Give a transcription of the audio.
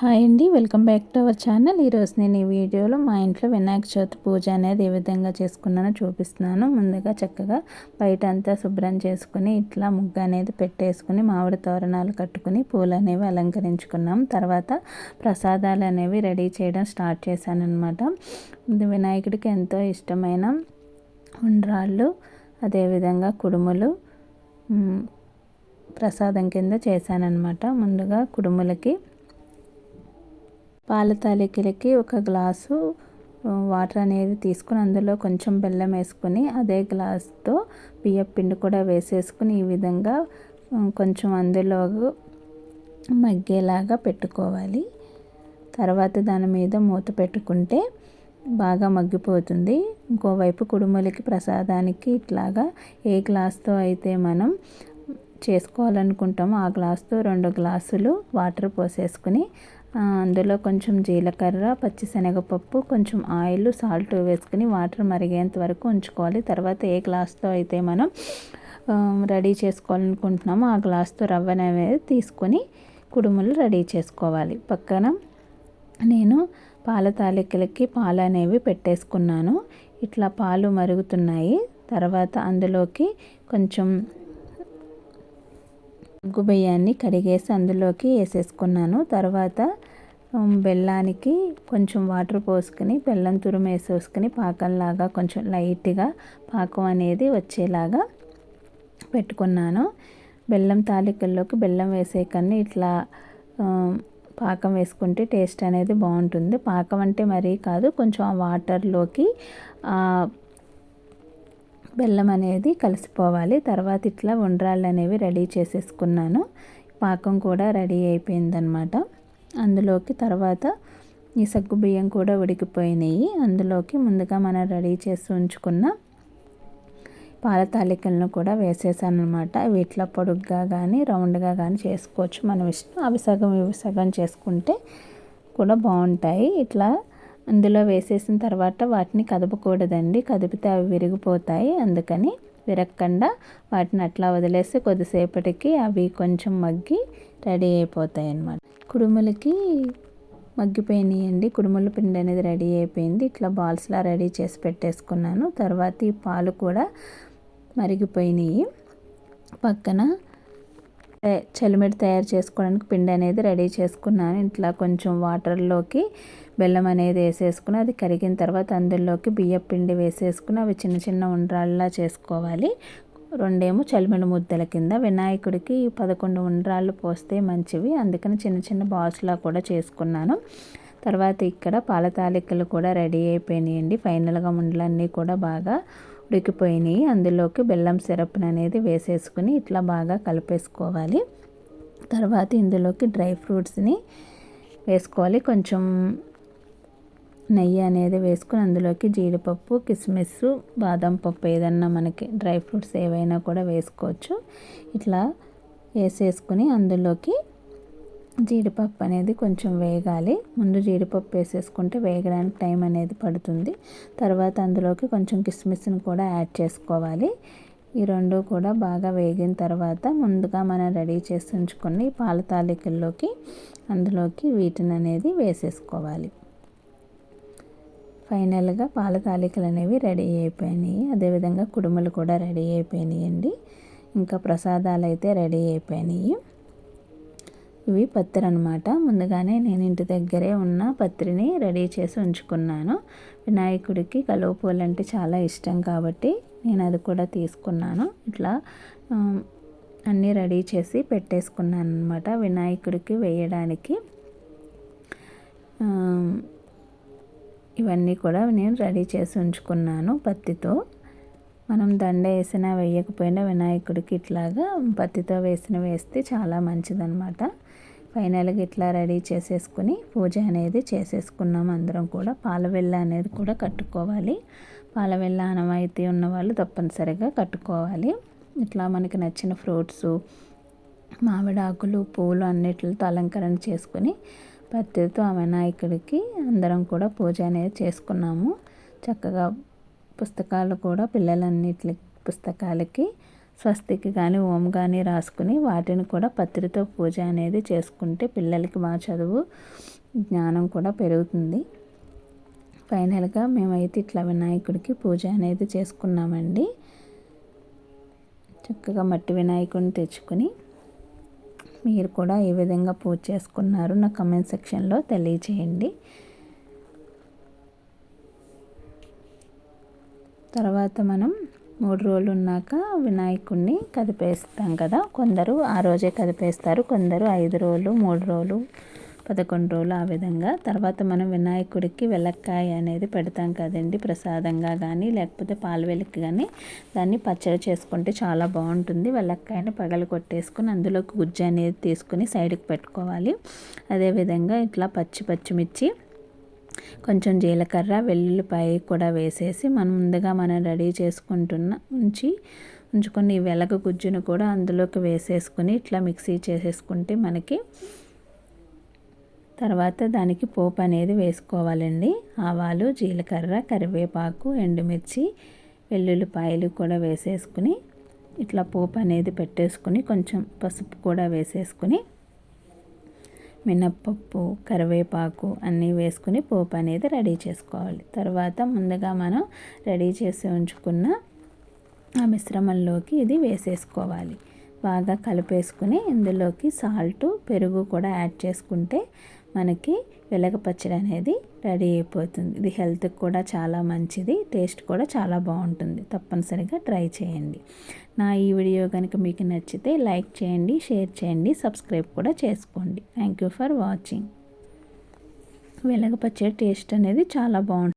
Hi అండి welcome back to our channel. ఈరోజు నేను ఈ వీడియోలో మా ఇంట్లో వినాయక చవితి పూజ అనేది ఏ విధంగా చేసుకున్నానో చూపిస్తున్నాను. ముందుగా చక్కగా బయట అంతా శుభ్రం చేసుకుని ఇట్లా ముగ్గు అనేది పెట్టేసుకుని మామిడి తోరణాలు కట్టుకుని పూలు అనేవి అలంకరించుకున్నాం. తర్వాత ప్రసాదాలు అనేవి రెడీ చేయడం స్టార్ట్ చేశాను అనమాట వినాయకుడికి ఎంతో ఇష్టమైన ఉండ్రాళ్ళు అదేవిధంగా కుడుములు ప్రసాదం కింద చేశానన్నమాట. ముందుగా కుడుములకి పాల తాలికలకి ఒక గ్లాసు వాటర్ అనేది తీసుకుని అందులో కొంచెం బెల్లం వేసుకొని అదే గ్లాస్తో బియ్యం పిండి కూడా వేసేసుకుని ఈ విధంగా కొంచెం అందులో మగ్గేలాగా పెట్టుకోవాలి. తర్వాత దాని మీద మూత పెట్టుకుంటే బాగా మగ్గిపోతుంది. ఇంకోవైపు కుడుములకి ప్రసాదానికి ఇట్లాగా ఏ గ్లాస్తో అయితే మనం చేసుకోవాలనుకుంటామో ఆ గ్లాస్తో రెండు గ్లాసులు వాటర్ పోసేసుకుని అందులో కొంచెం జీలకర్ర పచ్చిశనగపప్పు కొంచెం ఆయిల్ సాల్ట్ వేసుకుని వాటర్ మరిగేంత వరకు ఉంచుకోవాలి. తర్వాత ఏ గ్లాస్తో అయితే మనం రెడీ చేసుకోవాలనుకుంటున్నామో ఆ గ్లాస్తో రవ్వ అనేది తీసుకొని కుడుములు రెడీ చేసుకోవాలి. పక్కన నేను పాల తాలికలకి పాలు అనేవి పెట్టేసుకున్నాను. ఇట్లా పాలు మరుగుతున్నాయి. తర్వాత అందులోకి కొంచెం ఉగ్గు బియ్యాన్ని కడిగేసి అందులోకి వేసేసుకున్నాను. తర్వాత బెల్లానికి కొంచెం వాటర్ పోసుకుని బెల్లం తురుము వేసేసుకుని పాకంలాగా కొంచెం లైట్గా పాకం అనేది వచ్చేలాగా పెట్టుకున్నాను. బెల్లం తాలికల్లోకి బెల్లం వేసే కన్నా ఇట్లా పాకం వేసుకుంటే టేస్ట్ అనేది బాగుంటుంది. పాకం అంటే మరీ కాదు కొంచెం ఆ వాటర్లోకి బెల్లం అనేది కలిసిపోవాలి. తర్వాత ఇట్లా ఉండ్రాళ్ళు అనేవి రెడీ చేసేసుకున్నాను. పాకం కూడా రెడీ అయిపోయిందనమాట అందులోకి తర్వాత ఈ సగ్గు బియ్యం కూడా ఉడికిపోయినాయి. అందులోకి ముందుగా మనం రెడీ చేసి ఉంచుకున్న పాల తాలికలను కూడా వేసేసాను అనమాట వీటిలో పొడుగ్గా కానీ రౌండ్గా కానీ చేసుకోవచ్చు. మనం ఇష్టం. అవి సగం ఇవి సగం చేసుకుంటే కూడా బాగుంటాయి. ఇట్లా అందులో వేసేసిన తర్వాత వాటిని కదపకూడదండి. కదిపితే అవి విరిగిపోతాయి. అందుకని విరక్కుండా వాటిని అట్లా వదిలేస్తే కొద్దిసేపటికి అవి కొంచెం మగ్గి రెడీ అయిపోతాయి అన్నమాట కుడుములకి మగ్గిపోయినాయండి. కుడుముల పిండి అనేది రెడీ అయిపోయింది. ఇట్లా బాల్స్లా రెడీ చేసి పెట్టేసుకున్నాను. తర్వాత ఈ పాలు కూడా మరిగిపోయినాయి. పక్కన చలిమిడి తయారు చేసుకోవడానికి పిండి అనేది రెడీ చేసుకున్నాను. ఇట్లా కొంచెం వాటర్లోకి బెల్లం అనేది వేసేసుకుని అది కరిగిన తర్వాత అందులోకి బియ్యం పిండి వేసేసుకుని అవి చిన్న చిన్న ఉండ్రాళ్ళలా చేసుకోవాలి. రెండేమో చలిమిడి ముద్దల కింద. వినాయకుడికి పదకొండు ఉండ్రాళ్ళు పోస్తే మంచివి. అందుకని చిన్న చిన్న బాల్స్లా కూడా చేసుకున్నాను. తర్వాత ఇక్కడ పాల తాలికలు కూడా రెడీ అయిపోయినాయండి. ఫైనల్గా ముండ్లన్నీ కూడా బాగా ఉడికిపోయినాయి. అందులోకి బెల్లం సిరప్ అనేది వేసేసుకుని ఇట్లా బాగా కలిపేసుకోవాలి. తర్వాత ఇందులోకి డ్రై ఫ్రూట్స్ని వేసుకోవాలి. కొంచెం నెయ్యి అనేది వేసుకుని అందులోకి జీడిపప్పు కిస్మిస్ బాదం పప్పు ఏదన్నా మనకి డ్రై ఫ్రూట్స్ ఏవైనా కూడా వేసుకోవచ్చు. ఇట్లా వేసేసుకుని అందులోకి జీడిపప్పు అనేది కొంచెం వేగాలి. ముందు జీడిపప్పు వేసేసుకుంటే వేగడానికి టైం అనేది పడుతుంది. తర్వాత అందులోకి కొంచెం కిస్మిస్ని కూడా యాడ్ చేసుకోవాలి. ఈ రెండు కూడా బాగా వేగిన తర్వాత ముందుగా మనం రెడీ చేసి ఉంచుకొని పాల తాలికల్లోకి అందులోకి వీటిని అనేది వేసేసుకోవాలి. ఫైనల్గా పాల తాలికలు అనేవి రెడీ అయిపోయినాయి. అదేవిధంగా కుడుములు కూడా రెడీ అయిపోయినాయి అండి ఇంకా ప్రసాదాలు అయితే రెడీ అయిపోయినాయి. ఇవి పత్రి అనమాట ముందుగానే నేను ఇంటి దగ్గరే ఉన్న పత్రిని రెడీ చేసి ఉంచుకున్నాను. వినాయకుడికి కలువ పూలు అంటే చాలా ఇష్టం కాబట్టి నేను అది కూడా తీసుకున్నాను. ఇట్లా అన్నీ రెడీ చేసి పెట్టేసుకున్నాను అనమాట వినాయకుడికి వేయడానికి. ఇవన్నీ కూడా నేను రెడీ చేసి ఉంచుకున్నాను పత్తితో. మనం దండ వేసినా వేయకపోయినా వినాయకుడికి ఇట్లాగా పత్తితో వేసిన వేస్తే చాలా మంచిదన్నమాట. ఫైనల్గా ఇట్లా రెడీ చేసేసుకుని పూజ అనేది చేసేసుకున్నాం అందరం కూడా. పాలవెల్ల అనేది కూడా కట్టుకోవాలి. పాలవెల్ల అనవాయితీ ఉన్న వాళ్ళు తప్పనిసరిగా కట్టుకోవాలి. ఇట్లా మనకి నచ్చిన ఫ్రూట్స్ మామిడాకులు పూలు అన్నిటితో అలంకరణ చేసుకొని పత్తితో ఆ వినాయకుడికి అందరం కూడా పూజ అనేది చేసుకున్నాము. చక్కగా పుస్తకాలు కూడా పిల్లలన్నిటి పుస్తకాలకి స్వస్తికి కానీ ఓం కానీ రాసుకుని వాటిని కూడా పత్రితో పూజ అనేది చేసుకుంటే పిల్లలకి బాగా చదువు జ్ఞానం కూడా పెరుగుతుంది. ఫైనల్గా మేమైతే ఇట్లా వినాయకుడికి పూజ అనేది చేసుకున్నామండి. చక్కగా మట్టి వినాయకుడిని తెచ్చుకుని మీరు కూడా ఏ విధంగా పూజ చేసుకున్నారు నా కమెంట్ సెక్షన్లో తెలియచేయండి. తర్వాత మనం మూడు రోజులు ఉన్నాక వినాయకుడిని కదిపేస్తాం కదా. కొందరు ఆ రోజే కదిపేస్తారు కొందరు ఐదు రోజులు మూడు రోజులు పదకొండు రోజులు ఆ విధంగా. తర్వాత మనం వినాయకుడికి వెలక్కాయ అనేది పెడతాం కదండి ప్రసాదంగా కానీ లేకపోతే పాలు వెలక్కి కానీ దాన్ని పచ్చడి చేసుకుంటే చాలా బాగుంటుంది. వెలక్కాయని పగలు కొట్టేసుకుని అందులోకి గుజ్జు అనేది తీసుకుని సైడ్కి పెట్టుకోవాలి. అదేవిధంగా ఇట్లా పచ్చి పచ్చిమిర్చి కొంచెం జీలకర్ర వెల్లుల్లిపాయ కూడా వేసేసి మనం ముందుగా మనం రెడీ చేసుకుంటున్న ఉంచి ఉంచుకొని ఈ వెలగ గుజ్జును కూడా అందులోకి వేసేసుకుని ఇట్లా మిక్సీ చేసేసుకుంటే మనకి తర్వాత దానికి పోపు అనేది వేసుకోవాలండి. ఆవాలు జీలకర్ర కరివేపాకు ఎండుమిర్చి వెల్లుల్లిపాయలు కూడా వేసేసుకుని ఇట్లా పోపు అనేది పెట్టేసుకుని కొంచెం పసుపు కూడా వేసేసుకుని మినప్పప్పు కరివేపాకు అన్నీ వేసుకుని పోపు అనేది రెడీ చేసుకోవాలి. తర్వాత ముందుగా మనం రెడీ చేసి ఉంచుకున్న ఆ మిశ్రమంలోకి ఇది వేసేసుకోవాలి. బాగా కలిపేసుకుని ఇందులోకి సాల్ట్ పెరుగు కూడా యాడ్ చేసుకుంటే మనకి వెలగ పచ్చడి అనేది రెడీ అయిపోతుంది. ఇది హెల్త్కి కూడా చాలా మంచిది టేస్ట్ కూడా చాలా బాగుంటుంది. తప్పనిసరిగా ట్రై చేయండి. నా ఈ వీడియో కనుక మీకు నచ్చితే లైక్ చేయండి షేర్ చేయండి సబ్స్క్రైబ్ కూడా చేసుకోండి. Thank you for watching. వెలగ పచ్చడి టేస్ట్ అనేది చాలా బాగుంటుంది.